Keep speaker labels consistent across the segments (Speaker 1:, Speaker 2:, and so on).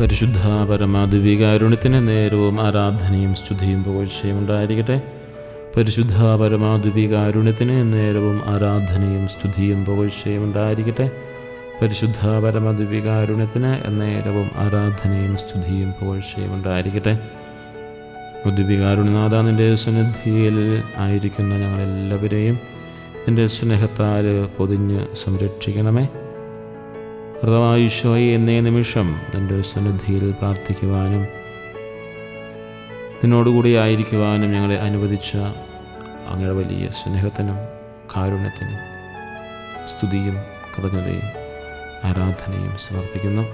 Speaker 1: പരിശുദ്ധ പരമാദിവികാരുണ്യത്തിന് നേരവും ആരാധനയും സ്തുതിയും പുകഴ്ചയും ഉണ്ടായിരിക്കട്ടെ. പരിശുദ്ധ പരമാദിവികാരുണ്യത്തിന് നേരവും ആരാധനയും സ്തുതിയും പുകഴ്ചയും ഉണ്ടായിരിക്കട്ടെ. പരിശുദ്ധ പരമദിവികാരുണ്യത്തിന് നേരവും ആരാധനയും സ്തുതിയും പുകഴ്ചയും ഉണ്ടായിരിക്കട്ടെ. ബുദ്ധിവികാരുണ്യനാഥ നിന്റെ സന്നിധിയിൽ ആയിരിക്കുന്ന ഞങ്ങളെല്ലാവരെയും നിന്റെ സ്നേഹത്താൽ പൊതിഞ്ഞ് സംരക്ഷിക്കണമേ. ഹൃദവായുഷോയി എന്നേ നിമിഷം നിന്റെ സന്നിധിയിൽ പ്രാർത്ഥിക്കുവാനും നിന്നോടുകൂടി ആയിരിക്കുവാനും ഞങ്ങളെ അനുവദിച്ച അങ്ങയുടെ വലിയ സ്നേഹത്തിനും കാരുണ്യത്തിനും സ്തുതിയും കൃതജ്ഞതയും ആരാധനയും സമർപ്പിക്കുന്നു.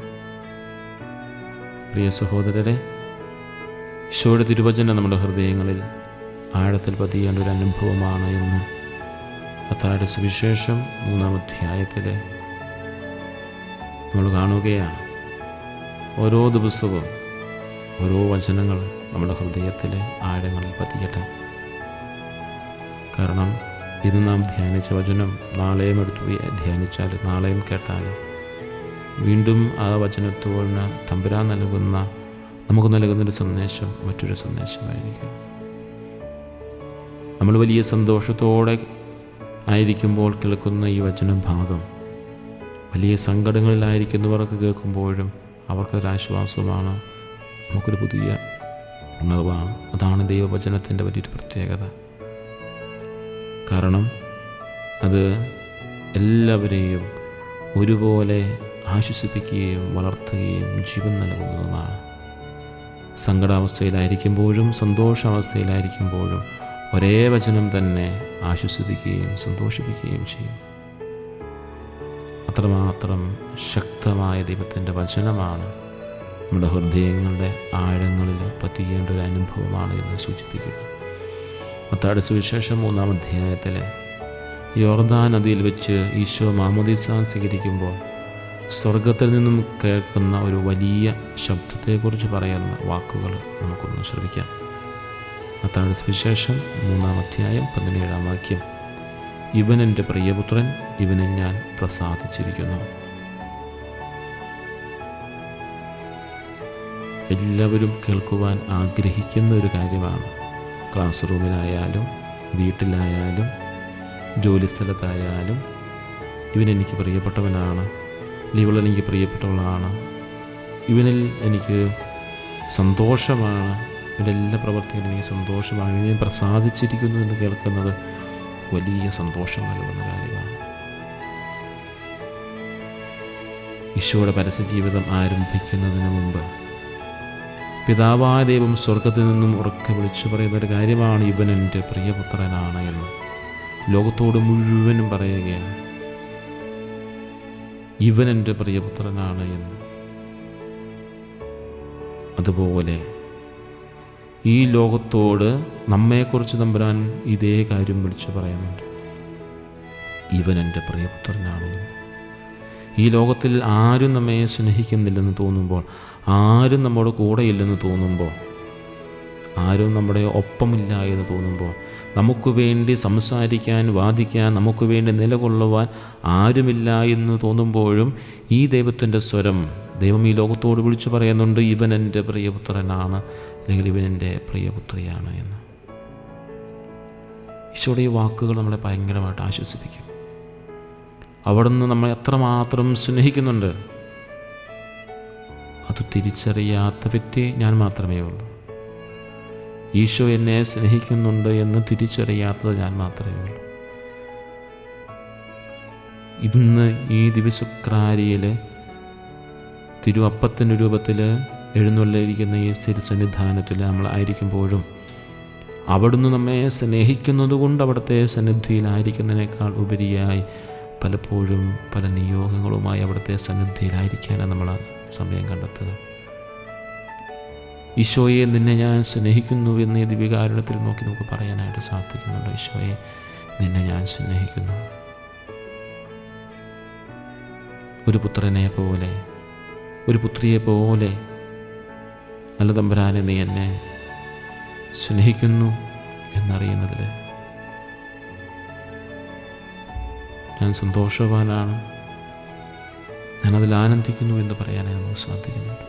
Speaker 1: പ്രിയ സഹോദരരെ ഈശോയുടെ തിരുവചനം നമ്മുടെ ഹൃദയങ്ങളിൽ ആഴത്തിൽ പതിയേണ്ട ഒരു അനുഭവമാണ് എന്ന് അത്താഴ സുവിശേഷം മൂന്നാം അധ്യായത്തിലെ നമ്മൾ കാണുകയാണ്. ഓരോ ദിവസവും ഓരോ വചനങ്ങൾ നമ്മുടെ ഹൃദയത്തിലെ ആഴങ്ങളിൽ പതിയട്ടെ. കാരണം ഇന്ന് നാം ധ്യാനിച്ച വചനം നാളെയും എടുത്തു ധ്യാനിച്ചാൽ നാളെയും കേട്ടാൽ വീണ്ടും ആ വചനത്തോടിന് തമ്പുരാൻ നൽകുന്ന നമുക്ക് നൽകുന്നൊരു സന്ദേശം മറ്റൊരു സന്ദേശമായിരിക്കും. നമ്മൾ വലിയ സന്തോഷത്തോടെ ആയിരിക്കുമ്പോൾ കേൾക്കുന്ന ഈ വചന ഭാഗം വലിയ സങ്കടങ്ങളിലായിരിക്കുന്നവർക്ക് കേൾക്കുമ്പോഴും അവർക്കൊരാശ്വാസമാണ് നമുക്കൊരു പുതിയ ഉണർവാണ്. അതാണ് ദൈവവചനത്തിന്റെ വലിയൊരു പ്രത്യേകത. കാരണം അത് എല്ലാവരെയും ഒരുപോലെ ആശ്വസിപ്പിക്കുകയും വളർത്തുകയും ജീവൻ നൽകുന്നതുമാണ് സങ്കടാവസ്ഥയിലായിരിക്കുമ്പോഴും സന്തോഷാവസ്ഥയിലായിരിക്കുമ്പോഴും ഒരേ വചനം തന്നെ ആശ്വസിപ്പിക്കുകയും സന്തോഷിപ്പിക്കുകയും ചെയ്യും. അത്രമാത്രം ശക്തമായ ദൈവത്തിന്റെ വചനമാണ് നമ്മുടെ ഹൃദയങ്ങളുടെ ആഴങ്ങളിൽ പറ്റിയേണ്ട ഒരു അനുഭവമാണ് എന്ന് സൂചിപ്പിക്കുന്നു മത്താട് സുവിശേഷം മൂന്നാം അധ്യായത്തിൽ യോർദാ നദിയിൽ വെച്ച് ഈശോ മാമോദീസ സ്വീകരിക്കുമ്പോൾ സ്വർഗത്തിൽ നിന്നും കേൾക്കുന്ന ഒരു വലിയ ശബ്ദത്തെക്കുറിച്ച് പറയുന്ന വാക്കുകൾ നമുക്കൊന്ന് ശ്രമിക്കാം മത്താട് സുവിശേഷം മൂന്നാം അധ്യായം പതിനേഴാം വാക്യം. ഇവൻ എന്റെ പ്രിയപുത്രൻ ഇവനെ ഞാൻ പ്രസാദിച്ചിരിക്കുന്നു. എല്ലാവരും കേൾക്കുവാൻ ആഗ്രഹിക്കുന്ന ഒരു കാര്യമാണ്. ക്ലാസ് റൂമിലായാലും വീട്ടിലായാലും ജോലിസ്ഥലത്തായാലും ഇവനെനിക്ക് പ്രിയപ്പെട്ടവനാണ് ഇവൾ എനിക്ക് പ്രിയപ്പെട്ടവളാണ് ഇവനിൽ എനിക്ക് സന്തോഷമാണ് ഇവന്റെ എല്ലാ പ്രവർത്തികളും എനിക്ക് സന്തോഷമാണ് ഇവനെ പ്രസാദിച്ചിരിക്കുന്നു എന്ന് കേൾക്കുന്നത് വലിയ സന്തോഷം നൽകുന്ന കാര്യമാണ്. ഈശോയുടെ പരസ്യ ജീവിതം ആരംഭിക്കുന്നതിന് മുമ്പ് പിതാവായ ദൈവം സ്വർഗത്തിൽ നിന്നും ഉറക്കെ വിളിച്ചു പറയുന്ന ഒരു കാര്യമാണ് ഇവൻ എന്റെ പ്രിയപുത്രനാണ് എന്ന് ലോകത്തോട് മുഴുവനും പറയുകയാണ്. ഇവൻ എന്റെ പ്രിയപുത്രനാണ് എന്ന്. അതുപോലെ ഈ ലോകത്തോട് നമ്മെക്കുറിച്ച് തമ്പുരാൻ ഇതേ കാര്യം വിളിച്ചു പറയുന്നുണ്ട് ഇവൻ എന്റെ പ്രിയപുത്രനാണ്. ഈ ലോകത്തിൽ ആരും നമ്മെ സ്നേഹിക്കുന്നില്ലെന്ന് തോന്നുമ്പോൾ ആരും നമ്മുടെ കൂടെയില്ലെന്ന് തോന്നുമ്പോൾ ആരും നമ്മുടെ ഒപ്പമില്ല എന്ന് തോന്നുമ്പോൾ നമുക്ക് വേണ്ടി സംസാരിക്കാൻ വാദിക്കാൻ നമുക്ക് വേണ്ടി നിലകൊള്ളുവാൻ ആരുമില്ല എന്ന് തോന്നുമ്പോഴും ഈ ദൈവത്തിന്റെ സ്വരം ദൈവം ഈ ലോകത്തോട് വിളിച്ചു പറയുന്നുണ്ട് ഇവൻ എന്റെ പ്രിയപുത്രനാണ്. അല്ലെങ്കിൽ ഇവൻ പ്രിയപുത്രിയാണ് എന്ന്. ഈശോയുടെ ഈ വാക്കുകൾ നമ്മളെ ഭയങ്കരമായിട്ട് ആശ്വസിപ്പിക്കും. അവിടുന്ന് നമ്മളെ എത്രമാത്രം സ്നേഹിക്കുന്നുണ്ട്. അത് തിരിച്ചറിയാത്ത വ്യക്തി ഞാൻ മാത്രമേ ഉള്ളൂ. ഈശോ എന്നെ സ്നേഹിക്കുന്നുണ്ട് എന്ന് തിരിച്ചറിയാത്തത് ഞാൻ മാത്രമേ ഉള്ളൂ. ഇന്ന് ഈ ദിവസക്രാരിയിൽ തിരുവപ്പത്തിന്റെ രൂപത്തിൽ എഴുന്നള്ളിരിക്കുന്ന ഈ തിരുസന്നിധാനത്തിൽ നമ്മൾ ആയിരിക്കുമ്പോഴും അവിടുന്ന് നമ്മെ സ്നേഹിക്കുന്നത് കൊണ്ട് അവിടുത്തെ സന്നിധിയിലായിരിക്കുന്നതിനേക്കാൾ ഉപരിയായി പലപ്പോഴും പല നിയോഗങ്ങളുമായി അവിടുത്തെ സന്നിധിയിലായിരിക്കാനാണ് നമ്മൾ സമയം കണ്ടെത്തുക. ഈശോയെ നിന്നെ ഞാൻ സ്നേഹിക്കുന്നു എന്ന് ഈ ദിവ്യകാരണത്തിൽ നോക്കി നമുക്ക് പറയാനായിട്ട് സാധിക്കുന്നുണ്ട്. ഈശോയെ നിന്നെ ഞാൻ സ്നേഹിക്കുന്നു. ഒരു പുത്രനെ പോലെ ഒരു പുത്രിയെ പോലെ നല്ല തമ്പുരാനെ നീ എന്നെ സ്നേഹിക്കുന്നു എന്നറിയുന്നതിൽ ഞാൻ സന്തോഷവാനാണ്. ഞാനതിൽ ആനന്ദിക്കുന്നു എന്ന് പറയാനായി നമുക്ക് സാധിക്കുന്നുണ്ട്.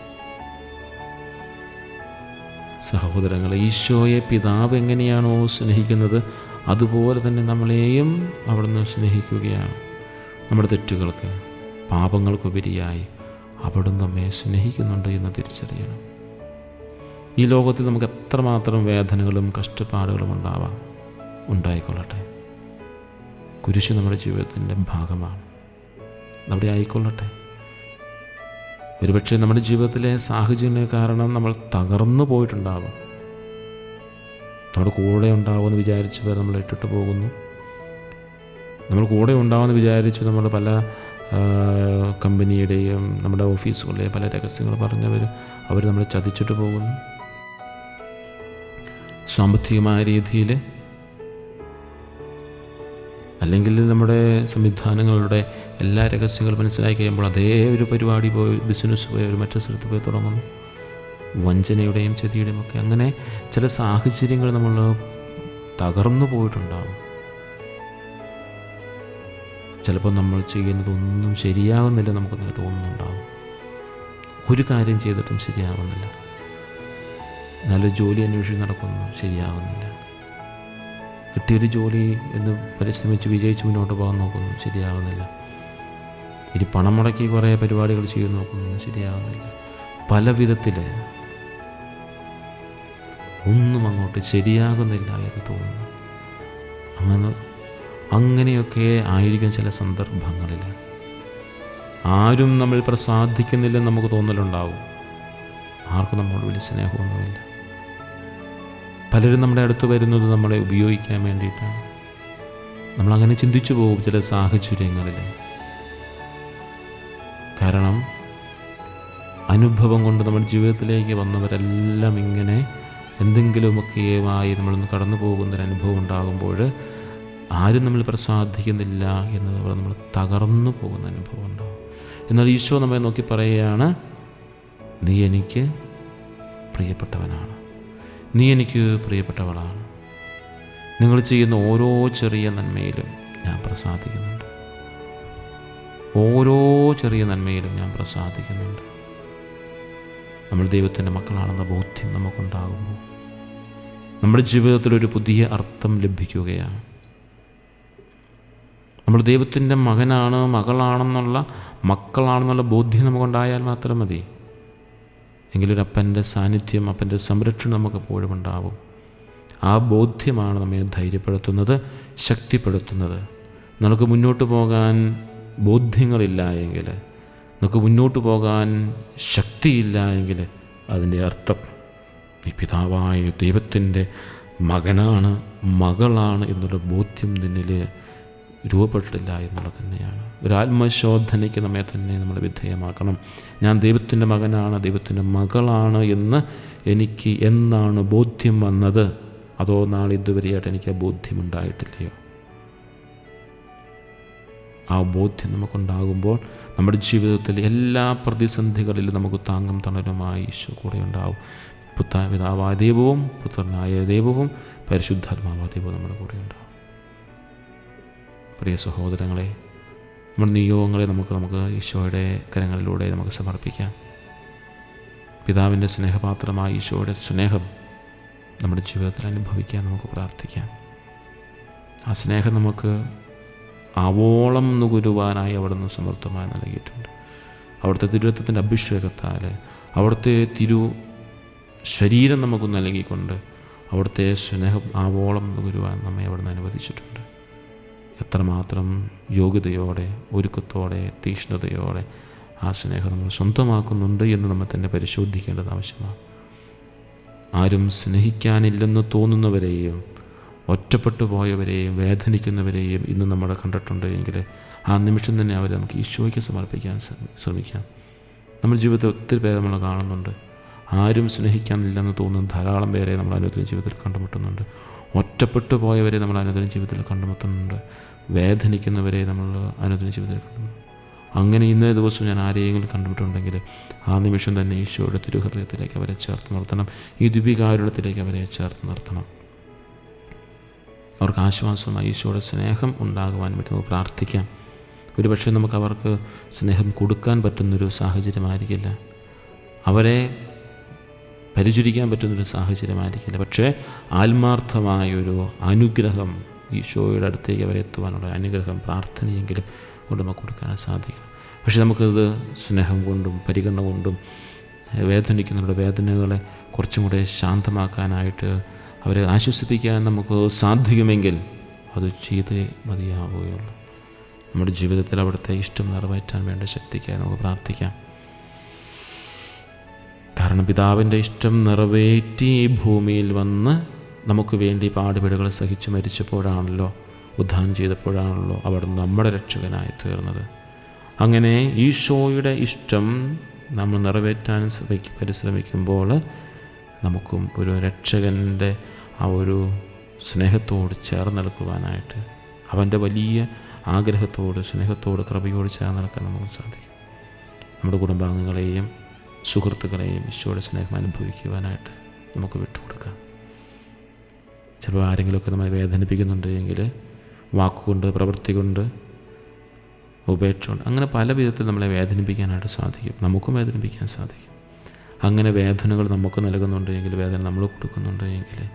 Speaker 1: സഹോദരങ്ങളെ ഈശോയെ പിതാവ് എങ്ങനെയാണോ സ്നേഹിക്കുന്നത് അതുപോലെ തന്നെ നമ്മളെയും അവിടുന്ന് സ്നേഹിക്കുകയാണ്. നമ്മുടെ തെറ്റുകൾക്ക് പാപങ്ങൾക്കുപരിയായി അവിടുന്ന് നമ്മെ സ്നേഹിക്കുന്നുണ്ട് എന്ന് തിരിച്ചറിയണം. ഈ ലോകത്തിൽ നമുക്ക് എത്രമാത്രം വേദനകളും കഷ്ടപ്പാടുകളും ഉണ്ടാവാം? ഉണ്ടായിക്കൊള്ളട്ടെ. കുരിശ് നമ്മുടെ ജീവിതത്തിന്റെ ഭാഗമാണ്. നമ്മുടെ ആയിക്കൊള്ളട്ടെ. ഒരുപക്ഷെ നമ്മുടെ ജീവിതത്തിലെ സാഹചര്യങ്ങൾ കാരണം നമ്മൾ തകർന്നു പോയിട്ടുണ്ടാവാം. നമ്മുടെ കൂടെ ഉണ്ടാവുമെന്ന് വിചാരിച്ചവർ നമ്മൾ ഇട്ടിട്ട് പോകുന്നു. നമ്മൾ കൂടെ ഉണ്ടാവുമെന്ന് വിചാരിച്ച് നമ്മൾ പല കമ്പനിയുടെയും നമ്മുടെ ഓഫീസുകളിലെ പല രഹസ്യങ്ങൾ പറഞ്ഞവർ അവർ നമ്മളെ ചതിച്ചിട്ട് പോകുന്നു. സാമ്പത്തികമായ രീതിയിൽ അല്ലെങ്കിൽ നമ്മുടെ സംവിധാനങ്ങളുടെ എല്ലാ രഹസ്യങ്ങളും മനസ്സിലാക്കി കഴിയുമ്പോൾ അതേ ഒരു പരിപാടി പോയി ബിസിനസ് പോയി ഒരു മറ്റു സ്ഥലത്ത് പോയി തുടങ്ങുന്നു. വഞ്ചനയുടെയും ചതിയുടെയും ഒക്കെ അങ്ങനെ ചില സാഹചര്യങ്ങൾ നമ്മൾ തകർന്നു പോയിട്ടുണ്ടാകും ചിലപ്പോൾ നമ്മൾ ചെയ്യുന്നതൊന്നും ശരിയാകുന്നില്ല നമുക്കൊന്നും തോന്നുന്നുണ്ടാകും ഒരു കാര്യം ചെയ്തിട്ടും ശരിയാകുന്നില്ല നല്ല ജോലി അന്വേഷിച്ച് നടക്കുന്നു. ശരിയാകുന്നില്ല. കിട്ടിയൊരു ജോലി എന്ന് പരിശ്രമിച്ച് വിജയിച്ച് മുന്നോട്ട് പോകാൻ നോക്കുന്നു. ശരിയാകുന്നില്ല. ഇനി പണം മുടക്കി കുറേ പരിപാടികൾ ചെയ്ത് നോക്കുന്നു. ശരിയാകുന്നില്ല. പല വിധത്തിൽ ഒന്നും അങ്ങോട്ട് ശരിയാകുന്നില്ല എന്ന് തോന്നുന്നു. അങ്ങനെ അങ്ങനെയൊക്കെ ആയിരിക്കും ചില സന്ദർഭങ്ങളിൽ. ആരും നമ്മൾ പ്രസാദിക്കുന്നില്ലെന്ന് നമുക്ക് തോന്നലുണ്ടാവും. ആർക്കും നമ്മളോട് വലിയ സ്നേഹമൊന്നുമില്ല. പലരും നമ്മുടെ അടുത്ത് വരുന്നത് നമ്മളെ ഉപയോഗിക്കാൻ വേണ്ടിയിട്ടാണ്. നമ്മളങ്ങനെ ചിന്തിച്ചു പോകും ചില സാഹചര്യങ്ങളിൽ. കാരണം അനുഭവം കൊണ്ട് നമ്മുടെ ജീവിതത്തിലേക്ക് വന്നവരെല്ലാം ഇങ്ങനെ എന്തെങ്കിലുമൊക്കെയുമായി നമ്മളൊന്ന് കടന്നു പോകുന്നൊരു അനുഭവം ഉണ്ടാകുമ്പോൾ ആരും നമ്മൾ പ്രസാദിക്കുന്നില്ല എന്നതുപോലെ നമ്മൾ തകർന്നു പോകുന്ന അനുഭവം ഉണ്ടാകും. എന്നാൽ ഈശോ നമ്മെ നോക്കി പറയുകയാണ് നീ എനിക്ക് പ്രിയപ്പെട്ടവനാണ്. നീ എനിക്ക് പ്രിയപ്പെട്ടവളാണ്. നിങ്ങൾ ചെയ്യുന്ന ഓരോ ചെറിയ നന്മയിലും ഞാൻ പ്രസാദിക്കുന്നുണ്ട്. ഓരോ ചെറിയ നന്മയിലും ഞാൻ പ്രസാദിക്കുന്നുണ്ട്. നമ്മൾ ദൈവത്തിന്റെ മക്കളാണെന്ന ബോധ്യം നമുക്കുണ്ടാകുമ്പോൾ നമ്മുടെ ജീവിതത്തിൽ ഒരു പുതിയ അർത്ഥം ലഭിക്കുകയാണ്. നമ്മൾ ദൈവത്തിന്റെ മകനാണ് മകളാണെന്നുള്ള മക്കളാണെന്നുള്ള ബോധ്യം നമുക്കുണ്ടായാൽ മാത്രം മതി. എങ്കിലൊരു അപ്പന്റെ സാന്നിധ്യം അപ്പന്റെ സംരക്ഷണം നമുക്ക് എപ്പോഴും ഉണ്ടാവും. ആ ബോധ്യമാണ് നമ്മെ ധൈര്യപ്പെടുത്തുന്നത് ശക്തിപ്പെടുത്തുന്നത്. നമുക്ക് മുന്നോട്ട് പോകാൻ ബോധ്യങ്ങളില്ല എങ്കിൽ നമുക്ക് മുന്നോട്ട് പോകാൻ ശക്തിയില്ല എങ്കിൽ അതിന്റെ അർത്ഥം ഈ പിതാവായ ദൈവത്തിന്റെ മകനാണ് മകളാണ് എന്നുള്ള ബോധ്യം നിന്നിൽ രൂപപ്പെട്ടില്ല എന്നുള്ളത് തന്നെയാണ്. ഒരു ആത്മശോധനയ്ക്ക് നമ്മെ തന്നെ നമ്മൾ വിധേയമാക്കണം. ഞാൻ ദൈവത്തിന്റെ മകനാണ് ദൈവത്തിന്റെ മകളാണ് എന്ന് എനിക്ക് എന്നാണ് ബോധ്യം വന്നത്? അതോ നാളെ ഇതുവരെയായിട്ട് എനിക്ക് ആ ബോധ്യമുണ്ടായിട്ടില്ലയോ ആ ബോധ്യം നമുക്കുണ്ടാകുമ്പോൾ നമ്മുടെ ജീവിതത്തിൽ എല്ലാ പ്രതിസന്ധികളിലും നമുക്ക് താങ്ങും തണലുമായി ഈശോ കൂടെ ഉണ്ടാവും. പുത്ത പിതാവായ ദൈവവും പുത്രനായ ദൈവവും പരിശുദ്ധാത്മാവായ ദൈവവും നമ്മുടെ കൂടെ ഉണ്ടാവും. പ്രിയ സഹോദരങ്ങളെ നമ്മുടെ നിയോഗങ്ങളെ നമുക്ക് നമുക്ക് ഈശോയുടെ കരങ്ങളിലൂടെ നമുക്ക് സമർപ്പിക്കാം. പിതാവിന്റെ സ്നേഹപാത്രമായ ഈശോയുടെ സ്നേഹം നമ്മുടെ ജീവിതത്തിൽ അനുഭവിക്കാൻ നമുക്ക് പ്രാർത്ഥിക്കാം. ആ സ്നേഹം നമുക്ക് ആവോളം നുകുരുവാനായി അവിടുന്ന് സമൃദ്ധമായി നൽകിയിട്ടുണ്ട്. അവിടുത്തെ തിരുവത്വത്തിന്റെ അഭിഷേകത്താൽ അവിടുത്തെ തിരു ശരീരം നമുക്ക് നൽകിക്കൊണ്ട് അവിടുത്തെ സ്നേഹം ആവോളം നുകരുവാൻ നമ്മെ അവിടുന്ന് അനുവദിച്ചിട്ടുണ്ട്. എത്രമാത്രം യോഗ്യതയോടെ ഒരുക്കത്തോടെ തീക്ഷ്ണതയോടെ ആ സ്നേഹം നമ്മൾ സ്വന്തമാക്കുന്നുണ്ട് എന്ന് നമ്മൾ തന്നെ പരിശോധിക്കേണ്ടത് ആവശ്യമാണ്. ആരും സ്നേഹിക്കാനില്ലെന്ന് തോന്നുന്നവരെയും ഒറ്റപ്പെട്ടു പോയവരെയും വേദനിക്കുന്നവരെയും ഇന്ന് നമ്മൾ കണ്ടിട്ടുണ്ട് എങ്കിൽ ആ നിമിഷം തന്നെ അവരെ നമുക്ക് ഈശോയ്ക്ക് സമർപ്പിക്കാൻ ശ്രമി- ശ്രമിക്കാം. നമ്മുടെ ജീവിതത്തിൽ ഒത്തിരി പേരെ നമ്മൾ കാണുന്നുണ്ട്. ആരും സ്നേഹിക്കാനില്ലെന്ന് തോന്നുന്ന ധാരാളം പേരെ നമ്മൾ അനുദിന ജീവിതത്തിൽ കണ്ടുമുട്ടുന്നുണ്ട്. ഒറ്റപ്പെട്ടു പോയവരെ നമ്മൾ അനുദിന ജീവിതത്തിൽ കണ്ടുമുട്ടുന്നുണ്ട്. വേദനിക്കുന്നവരെ നമ്മൾ അനുദിന ജീവിതത്തിൽ കണ്ടു. അങ്ങനെ ഇന്നേ ദിവസം ഞാൻ ആരെയെങ്കിലും കണ്ടിട്ടുണ്ടെങ്കിൽ ആ നിമിഷം തന്നെ ഈശോയുടെ തിരുഹൃദയത്തിലേക്ക് അവരെ ചേർത്ത് നിർത്തണം. ഈ ദിപികാരുണ്യത്തിലേക്ക് അവരെ ചേർത്ത് നിർത്തണം. അവർക്ക് ആശ്വാസമായി ഈശോയുടെ സ്നേഹം ഉണ്ടാകുവാൻ വേണ്ടി നമുക്ക് പ്രാർത്ഥിക്കാം. ഒരുപക്ഷെ നമുക്ക് അവർക്ക് സ്നേഹം കൊടുക്കാൻ പറ്റുന്നൊരു സാഹചര്യമായിരിക്കില്ല. അവരെ പരിചരിക്കാൻ പറ്റുന്നൊരു സാഹചര്യമായിരിക്കില്ല. പക്ഷേ ആത്മാർത്ഥമായൊരു അനുഗ്രഹം ഈശോയുടെ അടുത്തേക്ക് അവരെ എത്തുവാനുള്ള അനുഗ്രഹം പ്രാർത്ഥനയെങ്കിലും കൊണ്ട് നമുക്ക് കൊടുക്കാൻ സാധിക്കണം. പക്ഷേ നമുക്കത് സ്നേഹം കൊണ്ടും പരിഗണന കൊണ്ടും വേദനിക്കുന്നവരുടെ വേദനകളെ കുറച്ചും കൂടെ ശാന്തമാക്കാനായിട്ട് അവരെ ആശ്വസിപ്പിക്കാൻ നമുക്ക് സാധിക്കുമെങ്കിൽ അത് ചെയ്തേ മതിയാവുകയുള്ളൂ. നമ്മുടെ ജീവിതത്തിൽ അവിടുത്തെ ഇഷ്ടം നിറവേറ്റാൻ വേണ്ട ശക്തിക്കായി നമുക്ക് പ്രാർത്ഥിക്കാം. കാരണം പിതാവിന്റെ ഇഷ്ടം നിറവേറ്റി ഭൂമിയിൽ വന്ന് നമുക്ക് വേണ്ടി പാടുപെടുകൾ സഹിച്ച് മരിച്ചപ്പോഴാണല്ലോ ഉദ്ധാനം ചെയ്തപ്പോഴാണല്ലോ അവിടെ നമ്മുടെ രക്ഷകനായി തീർന്നത്. അങ്ങനെ ഈശോയുടെ ഇഷ്ടം നമ്മൾ നിറവേറ്റാൻ ശ്രമിക്കും പരിശ്രമിക്കുമ്പോൾ നമുക്കും ഒരു രക്ഷകന്റെ ആ ഒരു സ്നേഹത്തോട് ചേർന്ന് നിൽക്കുവാനായിട്ട് അവന്റെ വലിയ ആഗ്രഹത്തോട് സ്നേഹത്തോട് കൃപയോട് ചേർന്ന് നിൽക്കാൻ നമുക്ക് സാധിക്കും. നമ്മുടെ കുടുംബാംഗങ്ങളെയും സുഹൃത്തുക്കളെയും ഈശോയുടെ സ്നേഹം അനുഭവിക്കുവാനായിട്ട് നമുക്ക് വിട്ടുകൊടുക്കാം. ചിലപ്പോൾ ആരെങ്കിലുമൊക്കെ നമ്മളെ വേദനിപ്പിക്കുന്നുണ്ട് എങ്കിൽ വാക്കുകൊണ്ട് പ്രവൃത്തി കൊണ്ട് ഉപേക്ഷ കൊണ്ട് അങ്ങനെ പല വിധത്തിൽ നമ്മളെ വേദനിപ്പിക്കാനായിട്ട് സാധിക്കും. നമുക്കും വേദനിപ്പിക്കാൻ സാധിക്കും. അങ്ങനെ വേദനകൾ നമുക്ക് നൽകുന്നുണ്ട് എങ്കിൽ വേദന നമ്മൾ കൊടുക്കുന്നുണ്ട് എങ്കിൽ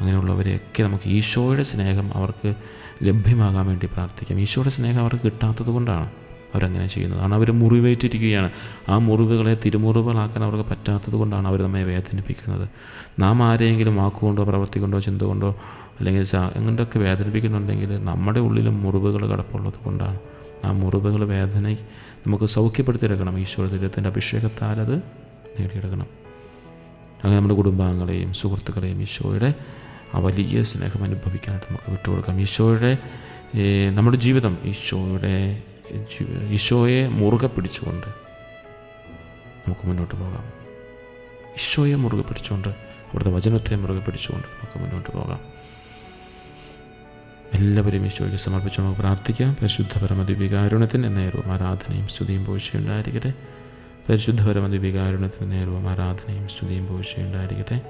Speaker 1: അങ്ങനെയുള്ളവരെയൊക്കെ നമുക്ക് ഈശോയുടെ സ്നേഹം അവർക്ക് ലഭ്യമാകാൻ വേണ്ടി പ്രാർത്ഥിക്കാം. ഈശോയുടെ സ്നേഹം അവർക്ക് കിട്ടാത്തത് കൊണ്ടാണ്. അവരങ്ങനെ ചെയ്യുന്നതാണ് അവർ മുറിവേറ്റിരിക്കുകയാണ്. ആ മുറിവുകളെ തിരുമുറിവുകളാക്കാൻ അവർക്ക് പറ്റാത്തത് കൊണ്ടാണ് അവർ നമ്മെ വേദനിപ്പിക്കുന്നത്. നാം ആരെയെങ്കിലും വാക്കുകൊണ്ടോ പ്രവൃത്തി കൊണ്ടോ ചിന്ത കൊണ്ടോ അല്ലെങ്കിൽ എങ്ങനെയൊക്കെ വേദനിപ്പിക്കുന്നുണ്ടെങ്കിൽ നമ്മുടെ ഉള്ളിലും മുറിവുകൾ കിടപ്പുള്ളത് കൊണ്ടാണ്. ആ മുറിവുകൾ വേദന നമുക്ക് സൗഖ്യപ്പെടുത്തിയെടുക്കണം ഈശ്വര ദൈവത്തിന്റെ അഭിഷേകത്താൽ അത് നേടിയെടുക്കണം. അങ്ങനെ നമ്മുടെ കുടുംബാംഗങ്ങളെയും സുഹൃത്തുക്കളെയും ഈശോയുടെ ആ വലിയ സ്നേഹം അനുഭവിക്കാനായിട്ട് നമുക്ക് വിട്ടുകൊടുക്കാം. ഈശോയുടെ നമ്മുടെ ജീവിതം ഈശോയുടെ ഈശോയെ മുറുകെ പിടിച്ചുകൊണ്ട് നമുക്ക് മുന്നോട്ട് പോകാം. ഈശോയെ മുറുകെ പിടിച്ചുകൊണ്ട് അവിടുത്തെ വചനത്തെ മുറുകെ പിടിച്ചുകൊണ്ട് നമുക്ക് മുന്നോട്ട് പോകാം. എല്ലാവരെയും ഈശോയ്ക്ക് സമർപ്പിച്ച് നമുക്ക് പ്രാർത്ഥിക്കാം. പരിശുദ്ധ പരമദിവികാരുണത്തിന് നേരവും ആരാധനയും സ്തുതിയും പോഴ്ചയുണ്ടായിരിക്കട്ടെ പരിശുദ്ധ പരമദിവികാരുണത്തിന് നേരവും ആരാധനയും സ്തുതിയും പോഴ്ചയുണ്ടായിരിക്കട്ടെ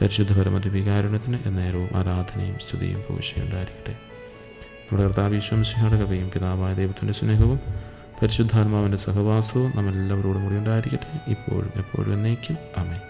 Speaker 1: പരിശുദ്ധ പരമദിവികാരുണത്തിന് നേരവും ആരാധനയും സ്തുതിയും പോഴ്ചയുണ്ടായിരിക്കട്ടെ നമ്മുടെ കർത്താവിശ്വംസിയുടെ കഥയും പിതാവായ ദൈവത്തിന്റെ സ്നേഹവും പരിശുദ്ധാത്മാവിന്റെ സഹവാസവും നമ്മളെല്ലാവരോടും കൂടി ഉണ്ടായിരിക്കട്ടെ. ഇപ്പോഴും എപ്പോഴും എന്നേക്കും. അമേ